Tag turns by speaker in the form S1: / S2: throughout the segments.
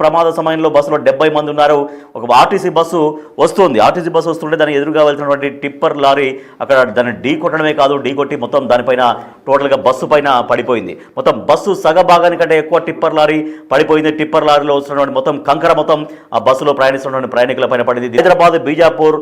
S1: ప్రమాద సమయంలో బస్సులో డెబ్బై మంది ఉన్నారు. ఒక ఆర్టీసీ బస్సు వస్తుంది. ఆర్టీసీ బస్సు వస్తుంటే దాని ఎదురుగా వెళ్తున్నటువంటి టిప్పర్ లారీ అక్కడ దాన్ని ఢీ కొట్టడమే కాదు ఢీ కొట్టి మొత్తం దానిపైన టోటల్గా బస్సు పైన పడిపోయింది. మొత్తం బస్సు సగ భాగానికంటే ఎక్కువ టిప్పర్ లారీ పడిపోయింది. టిప్పర్ లారీలో వస్తున్నటువంటి మొత్తం కంకర మొత్తం ఆ బస్సులో ప్రయాణిస్తున్నటువంటి ప్రయాణికుల పైన పడింది. హైదరాబాద్ బీజాపూర్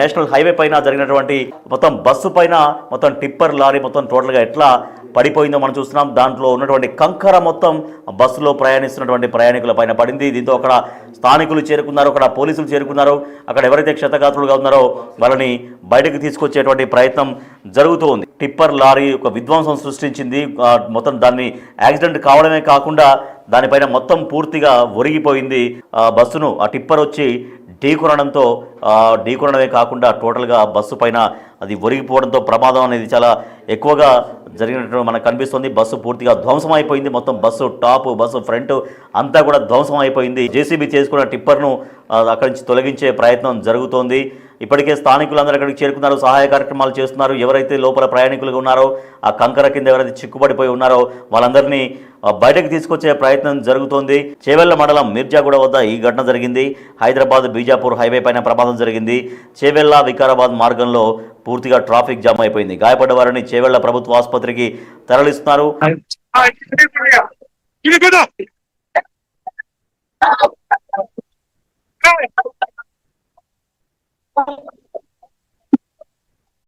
S1: నేషనల్ హైవే పైన జరిగినటువంటి మొత్తం బస్సు పైన మొత్తం టిప్పర్ లారీ మొత్తం టోటల్గా ఎట్లా పడిపోయిందో మనం చూస్తున్నాం. దాంట్లో ఉన్నటువంటి కంకర మొత్తం బస్సులో ప్రయాణిస్తున్నటువంటి ప్రయాణికుల పైన పడింది. దీంతో అక్కడ స్థానికులు చేరుకున్నారు అక్కడ పోలీసులు చేరుకున్నారు. అక్కడ ఎవరైతే క్షతగాత్రులుగా ఉన్నారో వాళ్ళని బయటకు తీసుకొచ్చేటువంటి ప్రయత్నం జరుగుతూ ఉంది టిప్పర్ లారీ ఒక విధ్వంసం సృష్టించింది. మొత్తం దాన్ని యాక్సిడెంట్ కావడమే కాకుండా దానిపైన మొత్తం పూర్తిగా ఒరిగిపోయింది. ఆ బస్సును ఆ టిప్పర్ వచ్చి ఢీకొనడంతో ఢీకొనడమే కాకుండా టోటల్గా బస్సు పైన అది ఒరిగిపోవడంతో ప్రమాదం అనేది చాలా ఎక్కువగా జరిగినట్టు మనకు కనిపిస్తుంది. బస్సు పూర్తిగా ధ్వంసం అయిపోయింది మొత్తం బస్సు టాప్ బస్సు ఫ్రంట్ అంతా కూడా ధ్వంసం అయిపోయింది జేసీబీ చేసుకున్న టిప్పర్ను అక్కడి నుంచి తొలగించే ప్రయత్నం జరుగుతోంది. ఇప్పటికే స్థానికులందరూ అక్కడికి చేరుకున్నారు సహాయ కార్యక్రమాలు చేస్తున్నారు ఎవరైతే లోపల ప్రయాణికులుగా ఉన్నారో ఆ కంకర కింద ఎవరైతే చిక్కుపడిపోయి ఉన్నారో వాళ్ళందరినీ బయటకు తీసుకొచ్చే ప్రయత్నం జరుగుతోంది చేవెళ్ళ మండలం మిర్జాగూడ వద్ద ఈ ఘటన జరిగింది హైదరాబాద్ బీజాపూర్ హైవే పైన ప్రమాదం జరిగింది చేవెళ్ళ వికారాబాద్ మార్గంలో పూర్తిగా ట్రాఫిక్ జామ్ అయిపోయింది గాయపడ్డ వారిని చేవెళ్ళ ప్రభుత్వ ఆసుపత్రికి తరలిస్తున్నారు
S2: Bye.